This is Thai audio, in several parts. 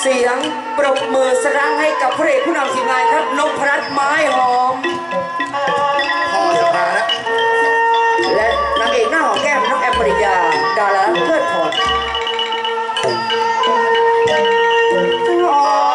เสียงปรบมือสร้างให้กับพระเอกผู้นำทีมงานครับนพรัตน์ไม้หอม พอจะมาแล้วและนางเอกหน้าหอมแก้มน้องแอมปริยา ดาราเลิศพรเ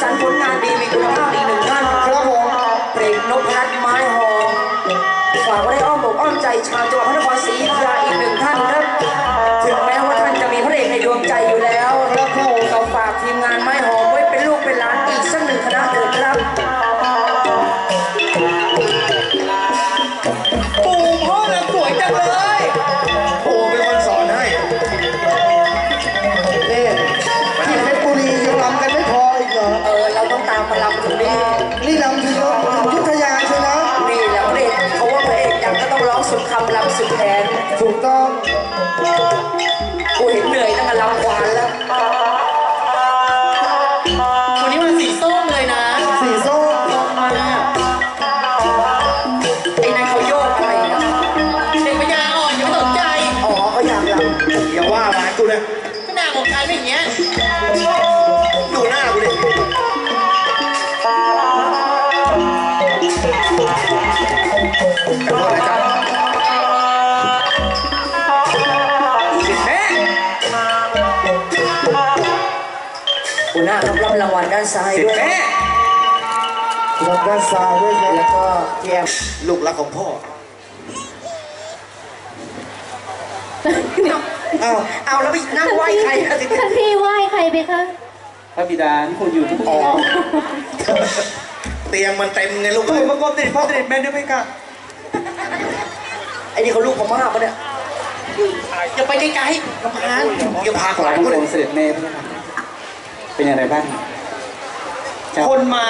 ผู้สร้ ดูหน้ากูดิขอโทษนะจ๊ะำแม่หัวหน้าครับรับรางวัลด้านซ้ายด้วยแม่รับด้านซ้ายด้วยแล้วก็แยมลูกรักของพ่อ อาเอาแล้วไปนั่งไหว้ใครนะสิท่านพี่ไหว้ใครไปคะ พระบิดาที่คุณอยู่ทุกอ๋ที่อเตียงมันเต็มไงลูกเอ้ยประกอบติดพ่อติดแม่ด้วยไหมกะไอ้นี่เขาลูกพม่าปะเนี่ยอย่าไปไกลๆลำพานอย่าพาถหวาลายนบังกูคเลยมเสด็จแม่พระเจ้าค่ะเป็นอย่างไรบ้างเจ้าคนมา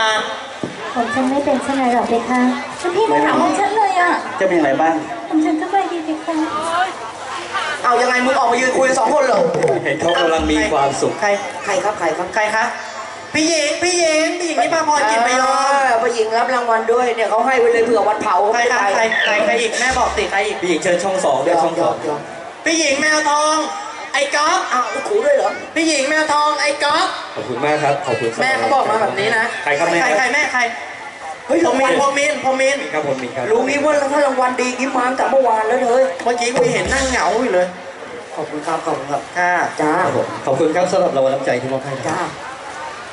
ผมฉันไม่เป็นเช่นไรหรอกเลยค่ะท่านพี่มาถามของฉันเลยอะเจ้าเป็นอย่างไรบ้างผมฉันก็ไม่ดีเลยค่ะ เอายังไงมึงออกมายืนคุยกันสองคนเหรอเห็นเขากำลังมีความสุข ใครใครครับใครครับใครคะพี่หญิงพี่หญิงพี่หญิงนี่มาพรกินไปยอมเอผู้หญิงรับรางวัลด้วยเนี่ยเขาให้ไว้เลยเผื่อวันเผาใครคะใครใครใครอีกแม่บอกสิใครอีกพี่หญิงเชิญช่องสองด้วยช่องสองพี่หญิงแมวทอง ไอ้ก๊อฟอ้าวขู่ด้วยเหรอพี่หญิงแมวทองไอ้ก๊อฟขอบคุณมากครับขอบคุณสำหแม่รับเขาบอกมาแบบนี้นะใครครับแม่ใครใครแม่ใคร เฮ้ยพรางมิวัลนพมินพมินครับผมมีครับรู้งี้ว่าถ้ารางวัลดีกิมมางกับเมื่อวานแล้วเลยเมื่อกี้กูเห็นนั่งเหงาอยู่เลย ขอบคุณครับขอบคุณครับค่ะจ้าครับผมขอบคุณครับสำหรับรางวัลน้ำใจที่มอบให้ครับจ้า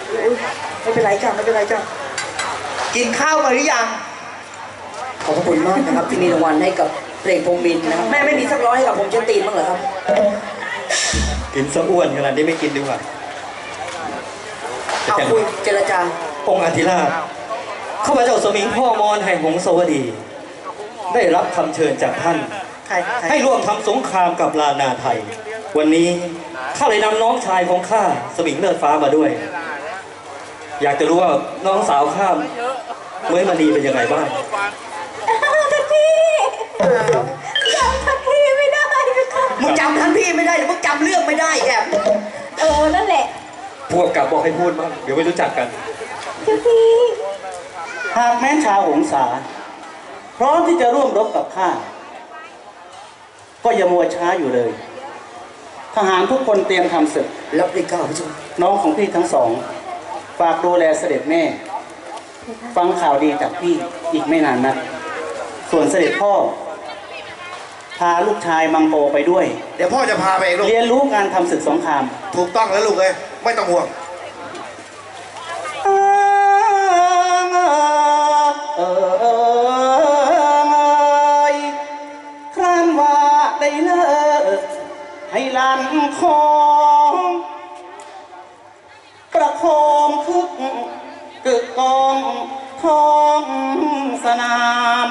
อุ๊ยไม่เป็นไรจ้าไม่เป็นไรจ้ากินข้าวไปหรือยังขอบพระคุณมากนะครับที่มีรางวัลให้กับเพลงพงมินนะครับแม่ไม่มีสักร้อยให้กับผมเชนตีนบ้างเหรอครับกินซะอ้วนขนาดนี้ไม่กินดีกว่าเอาคุยเจรจาองค์อธิราช ข้าพเจ้าสมิงพ่อมอนแห่งหงสวดี ได้รับคำเชิญจากท่านใครใครให้ร่วมทำสงครามกับลานาไทย วันนี้ข้าเลยนำน้องชายของข้าสมิงเลือดฟ้ามาด้วย อยากจะรู้ว่าน้องสาวข้าเมื่อมณีเป็นยังไงบ้างท่านพี่จำท่านพี่ไม่ได้เลยค่ะมึงจำท่านพี่ไม่ได้หรือมึงจำเรื่องไม่ได้แอบเออนั่นแหละ พวกกับบอกให้พูดบ้างเดี๋ยวไม่รู้จักกันท่านพี่ หากแม้นชาวหงสา พร้อมที่จะร่วมรบกับข้า ก็อย่ามัวช้าอยู่เลย ทหารทุกคนเตรียมทำศึก รับได้เก้าพี่ชมน้องของพี่ทั้งสอง ฝากดูแลเสด็จแม่ ฟังข่าวดีจากพี่อีกไม่นานนัก ส่วนเสด็จพ่อ พาลูกชายมังโปไปด้วย เดี๋ยวพ่อจะพาไปเองลูก เรียนรู้การทำศึกสงคราม ถูกต้องแล้วลูกเอ้ยไม่ต้องห่วง ให้ลันคองประโคมคึกกึกกองท้องสนาม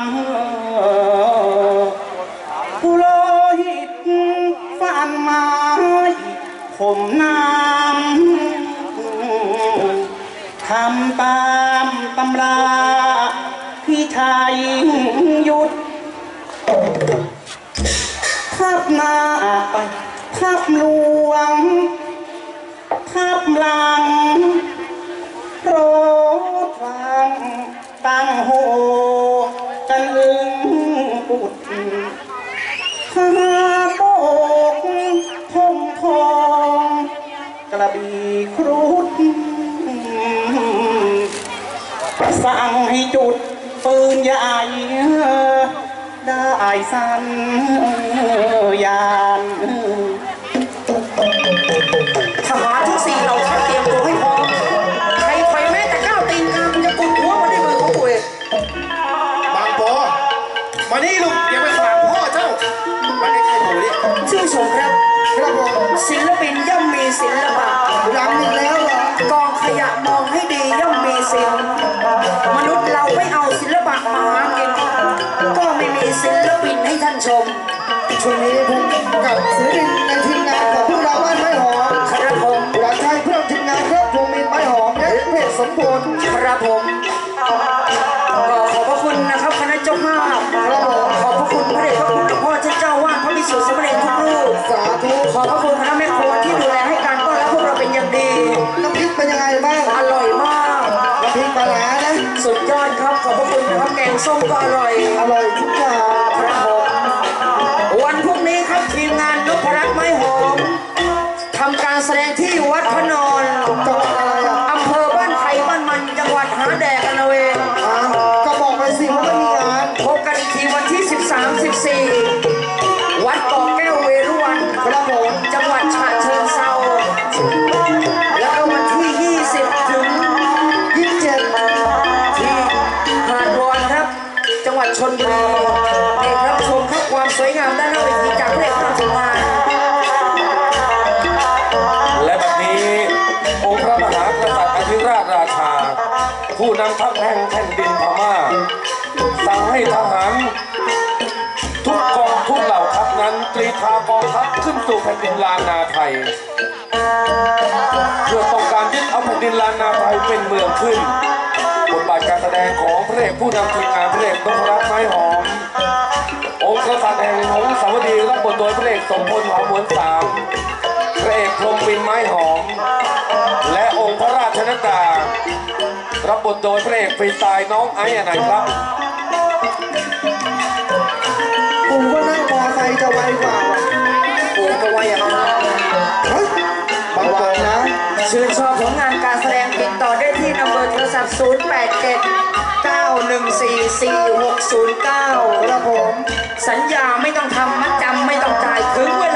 ผู้โลหิตฟันไม้ผมน้ำทำตามตำราพี่ชายหยุดทับหน้าไป ทับหลวง ทับหลังโรดฟังตั้งโหกันอึงอุดข้าโบกทงทองกระบี่ครุฑสั่งให้จุดปืนใหญ่ได้สัญญาาศิลปะมาหากินก็ไม่มีศิลปินให้ท่านชม ช่วงนี้ผมกับศิลปินในทีมงานของพวกเราบ้านไม้หอมครับผมหลังไทยเพื่อนทีมงานครับภูมินไม้หอมและเพจสมบูรณ์ครับผมก็ขอบพระคุณนะครับคณะเจ้าภาพครับผมขอบพระคุณพระเดชพระคุณหลวงพ่อเจ้าอาวาพระภิกษุสมเณรทุกรูปสาธุขอบพระคุณคณะครัว ส้มก็อร่อย อร่อยทุกอย่างครับผมวันพรุ่งนี้ครับทีมงานนพรัตน์ไม้หอมทำการแสดงที่วัดพระนอน นำทัพแห่งแผ่นดินพม่า สั่งให้ทหาร ทุกกองทุกเหล่าทัพนั้นตรีทากองทัพขึ้นสู่แผ่นดินลานนาไทยเพื่อต้องการยึดเอาแผ่นดินลานนาไทยเป็นเมืองขึ้นบทบาทการแสดงของพระเอกผู้นำทีมงานพระเอกนพรัตน์ไม้หอมองค์กษัตริย์แห่งหงสาวดีรับบทโดยพระเอกสมพลหอมหวนสาม พระเอกพรหมบินไม้หอม และองค์พระราชนัดดารับบทโดยพระเอกฟรีสไตล์น้องไอ้อนันต์ครับกูว่านั่งมอไซค์จะไวกว่าว่ะโอ้ก็ว่าอย่างนั้นเฮ้ยบางวันนะ ชื่นชอบผลงานการแสดงติดต่อได้ที่นัมเบอร์โทรศัพท์ 0 8 7 9 1 4 4 6 0ครับผม9สัญญาไม่ต้องทำมัดจำไม่ต้องจ่ายถึงเวลาเดี๋ยวเรา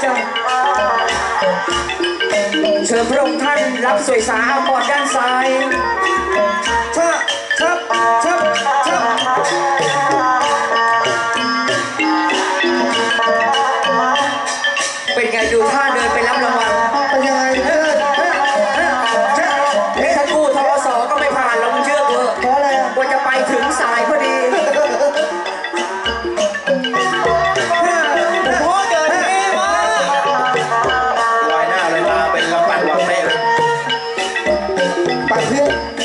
เจ้า เชิญพระองค์ท่านรับสวยสาอาปอดด้านซ้ายเชิญเชิญเชิญเชิญเป็นไงดูท่าเดินไปรับรางวั fazer.